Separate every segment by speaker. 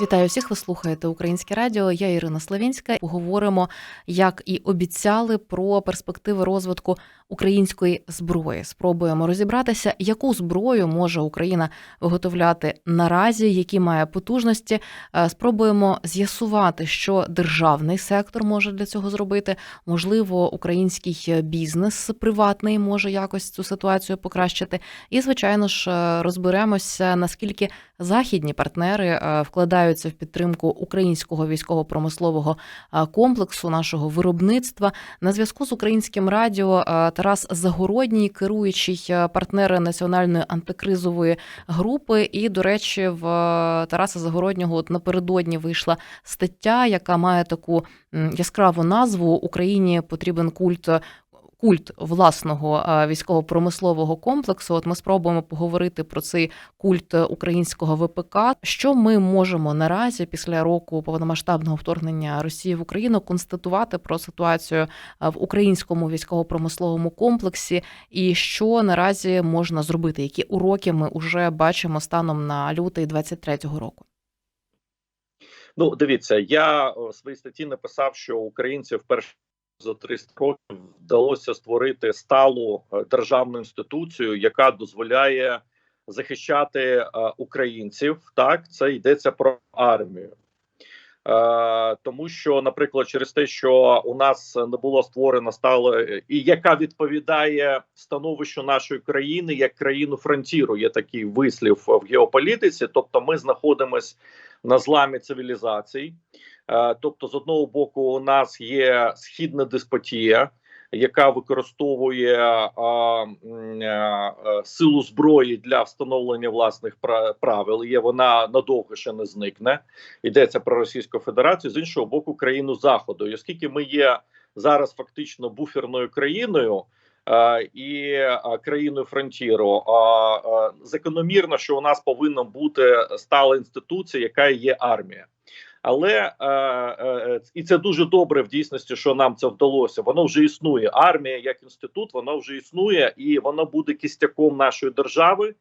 Speaker 1: Вітаю всіх. Ви слухаєте Українське Радіо. Я Ірина Славінська. Поговоримо, як і обіцяли, про перспективи розвитку української зброї. Спробуємо розібратися, яку зброю може Україна виготовляти наразі, які має потужності. Е, Спробуємо з'ясувати, що державний сектор може для цього зробити. Можливо, український бізнес приватний може якось цю ситуацію покращити. І, звичайно ж, е, розберемося, наскільки західні партнери е, вкладаються в підтримку українського військово-промислового комплексу, нашого виробництва. На зв'язку з українським радіо Тарас Загородній, керуючий партнер національної антикризової групи. І, до речі, в Тараса Загороднього от напередодні вийшла стаття, яка має таку яскраву назву Україні потрібен культ. Культ власного е, військово-промислового комплексу. От ми спробуємо поговорити про цей культ українського ВПК. Що ми можемо наразі після року повномасштабного вторгнення Росії в Україну констатувати про ситуацію е, в українському військово-промисловому комплексі, і що наразі можна зробити? Які уроки ми вже бачимо станом на лютий 23-го року?
Speaker 2: Ну, дивіться, я у своїй статті написав, що українців вперше за 300 років вдалося створити сталу е, державну інституцію, яка дозволяє захищати е, українців. Так, це йдеться про армію. Е, тому що, наприклад, через те, що у нас не було створено стало і яка відповідає становищу нашої країни як країну фронтіру, є такий вислів в геополітиці. Тобто, ми знаходимося на зламі цивілізацій. Е, тобто, з одного боку, у нас є східна деспотія, яка використовує а, а, е, силу зброї для встановлення власних пра- правил. Є вона надовго ще не зникне. Йдеться про Російську Федерацію з іншого боку, країну заходу. І оскільки ми є зараз фактично буферною країною. е, І е, країною фронтіру закономірно, що у нас повинна бути стала інституція, яка є армія. Але е, е, і це дуже добре в дійсності, що нам це вдалося. Воно вже існує. Армія як інститут, вона вже існує, і вона буде кістяком нашої держави.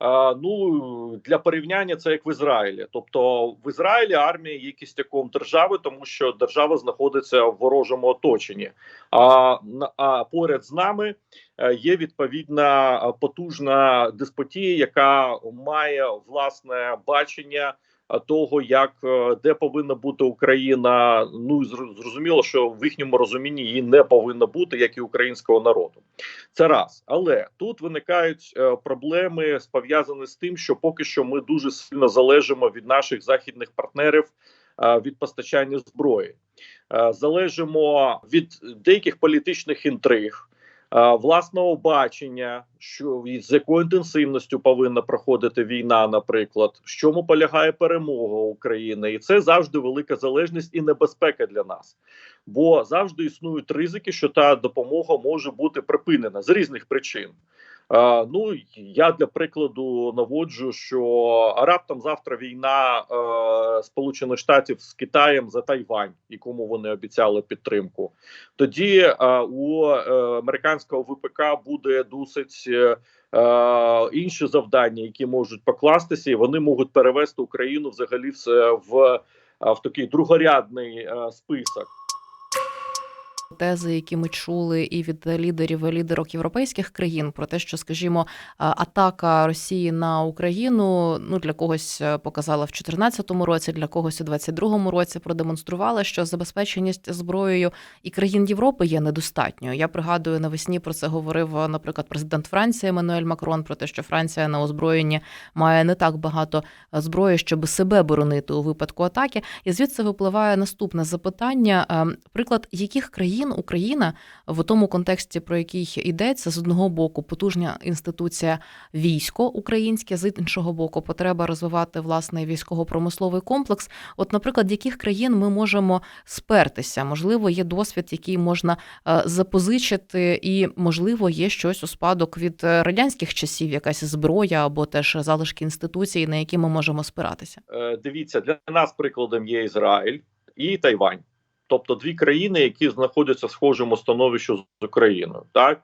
Speaker 2: Е, ну для порівняння це як в Ізраїлі. Тобто в Ізраїлі армія є кістяком держави, тому що держава знаходиться в ворожому оточенні. А, а поряд з нами е, є відповідна е, потужна деспотія, яка має власне бачення того, як е, де повинна бути Україна. Ну зрозуміло, що в їхньому розумінні її не повинно бути, як і українського народу. Це раз, але тут виникають е, проблеми пов'язані з тим, що поки що ми дуже сильно залежимо від наших західних партнерів е, від постачання зброї. Е, Залежимо від деяких політичних інтриг. Е, Власного бачення, що з якою інтенсивністю повинна проходити війна, наприклад, в чому полягає перемога України, і це завжди велика залежність і небезпека для нас, бо завжди існують ризики, що та допомога може бути припинена з різних причин. Е, ну я для прикладу наводжу, що раптом завтра війна е, Сполучених Штатів з Китаєм за Тайвань, якому вони обіцяли підтримку. Тоді е, у е, американського ВПК буде досить е, е, інші завдання, які можуть покластися, і вони можуть перевести Україну взагалі все в, е, в такий другорядний е, список.
Speaker 1: Тези, які ми чули і від лідерів і лідерок європейських країн, про те, що, скажімо, атака Росії на Україну ну для когось е, показала в 2014 році, для когось у 2022 році продемонструвала, що забезпеченість зброєю і країн Європи є недостатньою. Я пригадую, навесні про це говорив, е, наприклад, президент Франції Еммануель Макрон про те, що Франція на озброєнні має не так багато е, зброї, щоб себе боронити у випадку атаки. І звідси випливає наступне запитання: Е, приклад яких країн Україна в тому контексті, про який йдеться, з одного боку потужна інституція військо українське, з іншого боку, потреба розвивати власний військово-промисловий комплекс. От, наприклад, яких країн ми можемо спертися? Можливо, є досвід, який можна е, запозичити, і можливо є щось у спадок від е, радянських часів, якась зброя або теж залишки інституцій, на які ми можемо спиратися.
Speaker 2: Е, дивіться, для нас прикладом є Ізраїль і Тайвань. Тобто дві країни, які знаходяться в схожому становищі з Україною. Так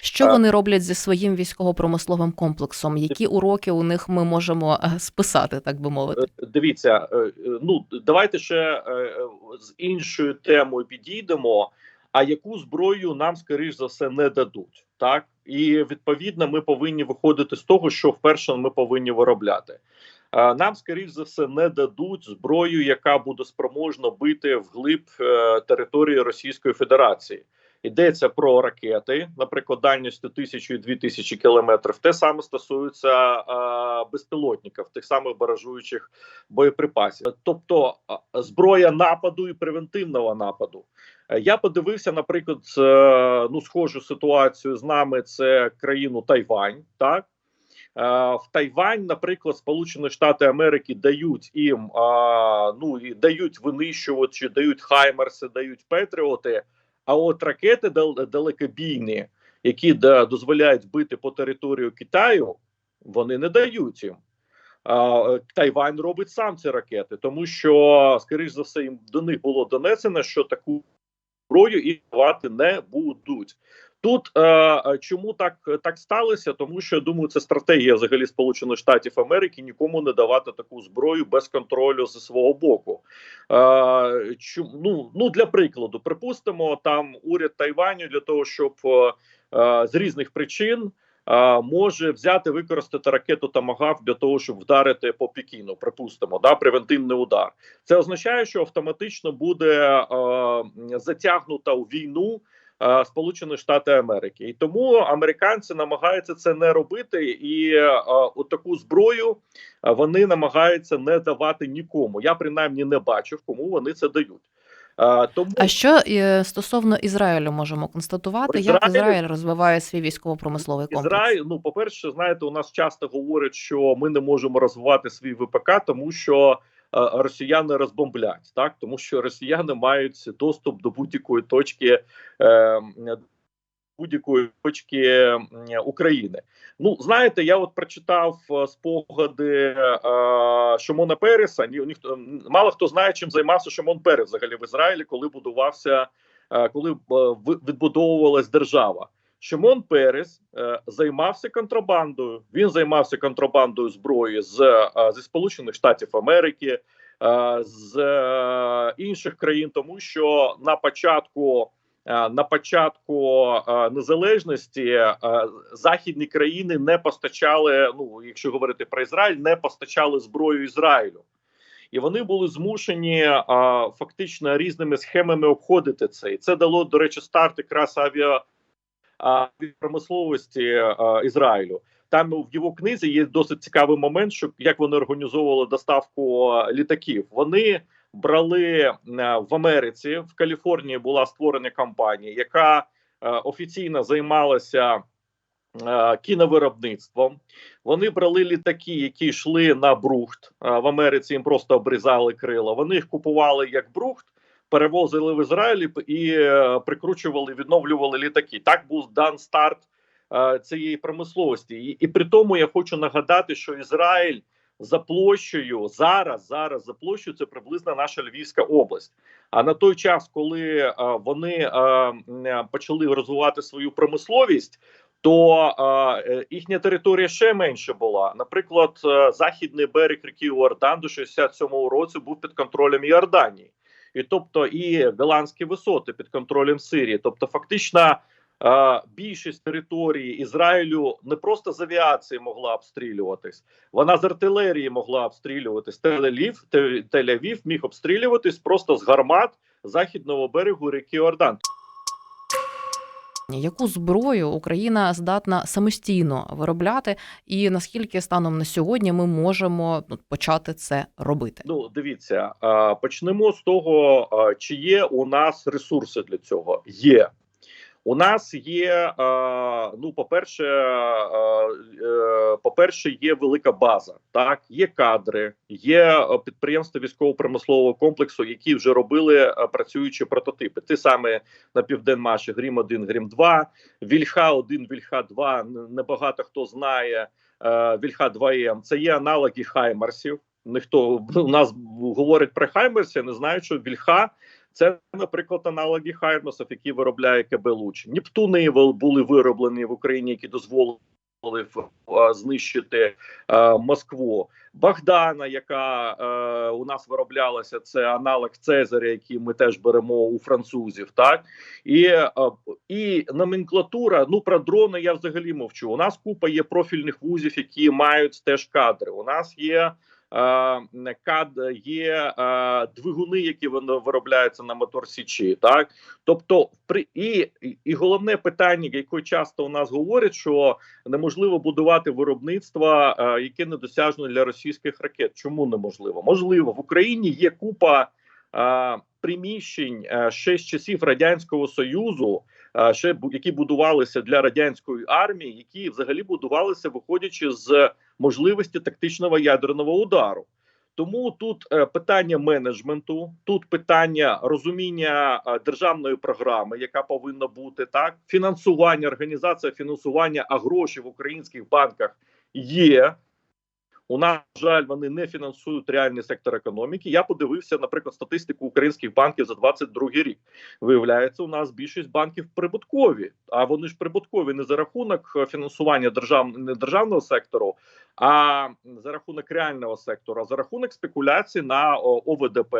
Speaker 1: Що вони роблять зі своїм військово-промисловим комплексом? Які уроки у них ми можемо е, списати, так би мовити?
Speaker 2: Е, Дивіться, е, е, ну давайте ще е, е, з іншою темою підійдемо. А яку зброю нам, скоріш за все, не дадуть, так і відповідно ми повинні виходити з того, що вперше ми повинні виробляти. Е, Нам, скоріш за все, не дадуть зброю, яка буде спроможна бити вглиб е, території Російської Федерації. Йдеться про ракети, наприклад, дальністю тисячу і дві тисячі кілометрів. Те саме стосується е, безпілотників, тих самих баражуючих боєприпасів, тобто зброя нападу і превентивного нападу. Я подивився, наприклад, ну схожу ситуацію з нами. Це країну Тайвань. Так в Тайвань, наприклад, Сполучені Штати Америки дають їм ну і дають винищувачі, дають хаймерси, дають петріоти. А от ракети дал- далекобійні, які дозволяють бити по територію Китаю, вони не дають їм. Е, Тайвань робить сам ці ракети, тому що, скоріш за все, їм до них було донесено, що таку зброю і давати не будуть. Тут е, е, чому так так сталося? Тому що я думаю, це стратегія взагалі Сполучених Штатів Америки нікому не давати таку зброю без контролю зі свого боку. Е, чу, ну, ну для прикладу, припустимо, там уряд Тайваню для того, щоб е, е, з різних причин. е, Може взяти використати ракету Тамагав для того, щоб вдарити по Пекіну, припустимо, да превентивний удар. Це означає, що автоматично буде е, затягнута у війну Сполучені Штати Америки, і тому американці намагаються це не робити, і е, от таку зброю е, вони намагаються не давати нікому. Я принаймні не бачив, кому вони це дають. Е, тому
Speaker 1: А що е, стосовно Ізраїлю можемо констатувати,
Speaker 2: В
Speaker 1: як Ізраїль розвиває свій військово-промисловий комплекс?
Speaker 2: Ізраїль, ну по перше, знаєте, у нас часто говорять, що ми не можемо розвивати свій ВПК, тому що е, росіяни розбомблять, так тому що росіяни мають доступ до будь-якої точки. Е, Будь-якої точки України, ну знаєте, я от прочитав е, спогади е, Шимона Переса. Ні, ніхто мало хто знає, чим займався Шимон Перес взагалі в Ізраїлі, коли будувався, е, коли е, ви- відбудовувалась держава. Шимон Перес е, займався контрабандою. Він займався контрабандою зброї з е, зі Сполучених Штатів Америки, е, з е, інших країн, тому що на початку. е, На початку е, незалежності е, західні країни не постачали. Ну, якщо говорити про Ізраїль, не постачали зброю Ізраїлю, і вони були змушені фактично різними схемами обходити це. І це дало, до речі, старт якраз авіа а, промисловості е, Ізраїлю. Там в його книзі є досить цікавий момент, що як вони організовували доставку е, літаків. Вони брали е, в Америці в Каліфорнії була створена компанія, яка офіційно займалася кіновиробництвом. Вони брали літаки, які йшли на брухт в Америці. Їм просто обрізали крила. Вони їх купували як брухт перевозили в Ізраїль і е, прикручували, відновлювали літаки. Так був дан старт е, цієї промисловості. І, і при тому я хочу нагадати, що Ізраїль за площею зараз, зараз за площею це приблизно наша Львівська область. А на той час, коли е, вони е, почали розвивати свою промисловість. То е, їхня територія ще менше була. Наприклад, західний берег ріки Іордан до 67-го року був під контролем Йорданії і тобто і голландські висоти під контролем Сирії. Тобто, фактично, е, більшість території Ізраїлю не просто з авіації могла обстрілюватись, вона з артилерії могла обстрілюватись. Тель-Авів, Те- Тель-Авів міг обстрілюватись просто з гармат західного берегу ріки Ордан.
Speaker 1: Яку зброю Україна здатна самостійно виробляти, і наскільки станом на сьогодні ми можемо ну, почати це робити?
Speaker 2: Ну, дивіться, почнемо з того, чи є у нас ресурси для цього. Є. У нас є, е, ну, по-перше, е, е, по-перше, є велика база. Так, є кадри, є підприємства військово-промислового комплексу, які вже робили працюючі прототипи. Ти саме на південмаші Грім 1 Грім 2 Вільха 1 Вільха 2 Небагато хто знає Вільха 2 м Це є аналоги Хаймарсів. Ніхто у нас говорить про Хаймерсі, не знають, що Вільха Це, наприклад, аналоги Хаймерсів, які виробляє КБ Луч. Нептуни були вироблені в Україні, які дозволили знищити Москву. Богдана, яка е, у нас вироблялася, це аналог Цезаря, який ми теж беремо у французів. Так і, е, і номенклатура. Ну про дрони я взагалі мовчу. У нас купа є профільних вузів, які мають теж кадри. У нас є. Е, Кад є е, двигуни, які воно виробляються на мотор січі, так тобто, при і, і- головне питання, яке часто у нас говорять, що неможливо будувати виробництво, е, яке недосяжне для російських ракет. Чому неможливо? Можливо, в Україні є купа приміщень ще з часів радянського союзу, ще які будувалися для радянської армії, які взагалі будувалися, виходячи з можливості тактичного ядерного удару. Тому тут е, питання менеджменту, тут питання розуміння е, державної програми, яка повинна бути так, фінансування, організація фінансування, а гроші в українських банках є. У нас жаль, вони не фінансують реальний сектор економіки. Я подивився, наприклад, статистику українських банків за 22 рік. Виявляється, у нас більшість банків прибуткові, а вони ж прибуткові не за рахунок е, фінансування держав... не державного сектору, а за рахунок реального сектору, а за рахунок спекуляцій на ОВДП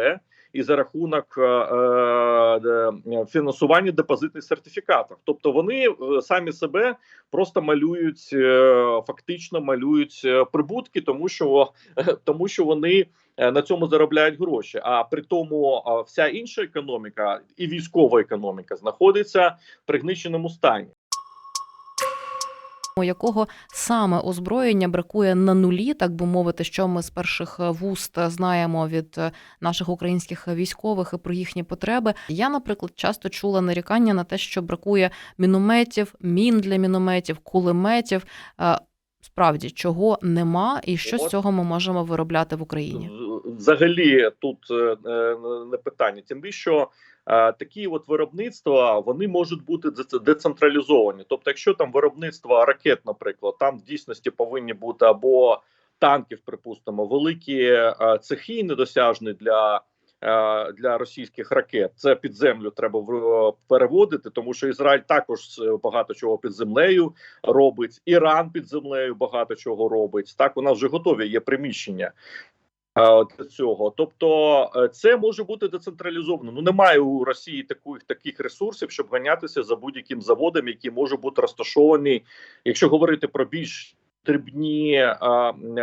Speaker 2: і за рахунок е, е, фінансування депозитних сертифікатів. Тобто вони е, самі себе просто малюють фактично малюють прибутки, тому що тому що вони на цьому заробляють гроші. А при тому вся інша економіка і військова економіка знаходиться в пригниченому стані.
Speaker 1: У якого саме озброєння бракує на нулі, так би мовити, що ми з перших вуст знаємо від е, наших українських військових і про їхні потреби. Я, наприклад, часто чула нарікання на те, що бракує мінометів, мін для мінометів, кулеметів. Е, Справді, чого нема, і що з цього ми можемо виробляти в Україні?
Speaker 2: Взагалі тут е, е, не питання. Тим більше, що е, такі от виробництва вони можуть бути дец- децентралізовані. Тобто, якщо там виробництво ракет, наприклад, там в дійсності повинні бути або танків, припустимо, великі е, цехи недосяжні для. е, Для російських ракет це під землю треба переводити, тому що Ізраїль також е, багато чого під землею робить. Іран під землею багато чого робить. Так у нас вже готові є приміщення е, для цього. Тобто, е, це може бути децентралізовано. Ну немає у Росії таких таких ресурсів, щоб ганятися за будь-яким заводом, який може бути розташований, якщо говорити про більш дрібні е,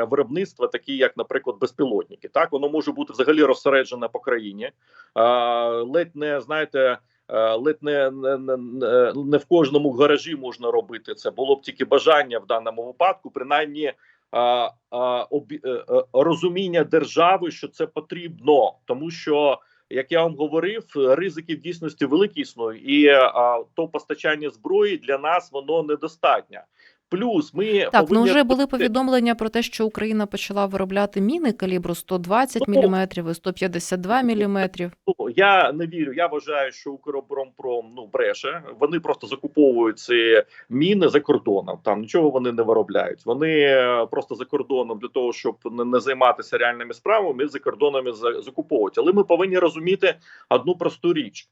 Speaker 2: виробництва, такі як, наприклад, безпілотники. Так воно може бути взагалі розсереджене по країні, е, ледь не знаєте. е, Ледь не, не, не- не в кожному гаражі можна робити це. Було б тільки бажання в даному випадку, принаймні а, а, обі, е, е, розуміння держави, що це потрібно, тому що. Як я вам говорив, ризики в дійсності великі існують, і а, то постачання зброї для нас воно недостатньо. Плюс ми
Speaker 1: Так, ну вже були повідомлення про те, що Україна почала виробляти міни калібру 120
Speaker 2: Ну,
Speaker 1: мм і 152 мм.
Speaker 2: Ну, я не вірю. Я вважаю, що Укроборонпром ну бреше. Вони просто закуповують ці міни за кордоном. Там нічого вони не виробляють. Вони е, просто за кордоном для того, щоб не, займатися реальними справами, за кордонами за- закуповують. Але ми повинні розуміти одну просту річ,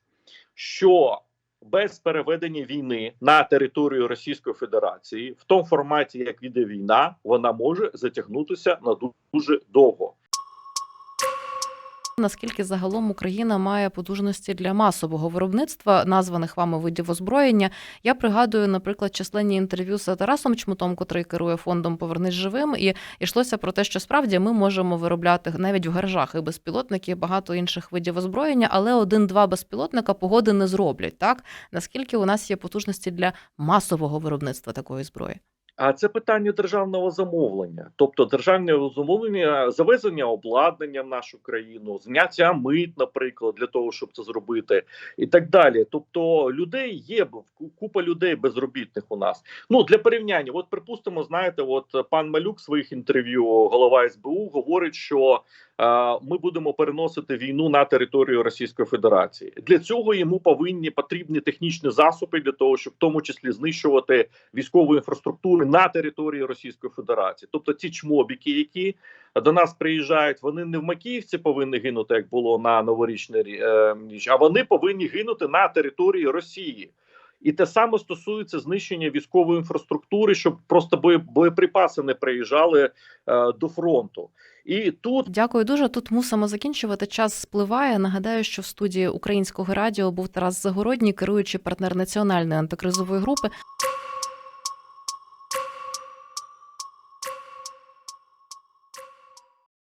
Speaker 2: що без переведення війни на територію Російської Федерації в тому форматі, як іде війна, вона може затягнутися на дуже довго.
Speaker 1: Наскільки загалом Україна має потужності для масового виробництва названих вами видів озброєння? Я пригадую, наприклад, численні інтерв'ю з Тарасом Чмутом, котрий керує фондом Повернись живим, і йшлося про те, що справді ми можемо виробляти навіть в гаражах і безпілотники, і багато інших видів озброєння, але один-два безпілотника погоди не зроблять. Так наскільки у нас є потужності для масового виробництва такої зброї?
Speaker 2: А це питання державного замовлення, тобто державне замовлення, завезення обладнання в нашу країну, зняття мит, наприклад, для того, щоб це зробити, і так далі. Тобто, людей є ку- купа людей безробітних у нас. Ну для порівняння, от припустимо, знаєте, от пан Малюк своїх інтерв'ю, голова СБУ, говорить, що ми будемо переносити війну на територію Російської Федерації. Для цього йому повинні потрібні технічні засоби для того, щоб в тому числі знищувати військову інфраструктуру на території Російської Федерації. Тобто ці чмобіки, які до нас приїжджають, вони не в Макіївці повинні гинути, як було на новорічний е, ніч, а вони повинні гинути на території Росії. І те саме стосується знищення військової інфраструктури, щоб просто боєприпаси не приїжджали е, до фронту. І тут
Speaker 1: Дякую дуже. Тут мусимо закінчувати. Час спливає. Нагадаю, що в студії українського радіо був Тарас Загородній, керуючий партнер національної антикризової групи.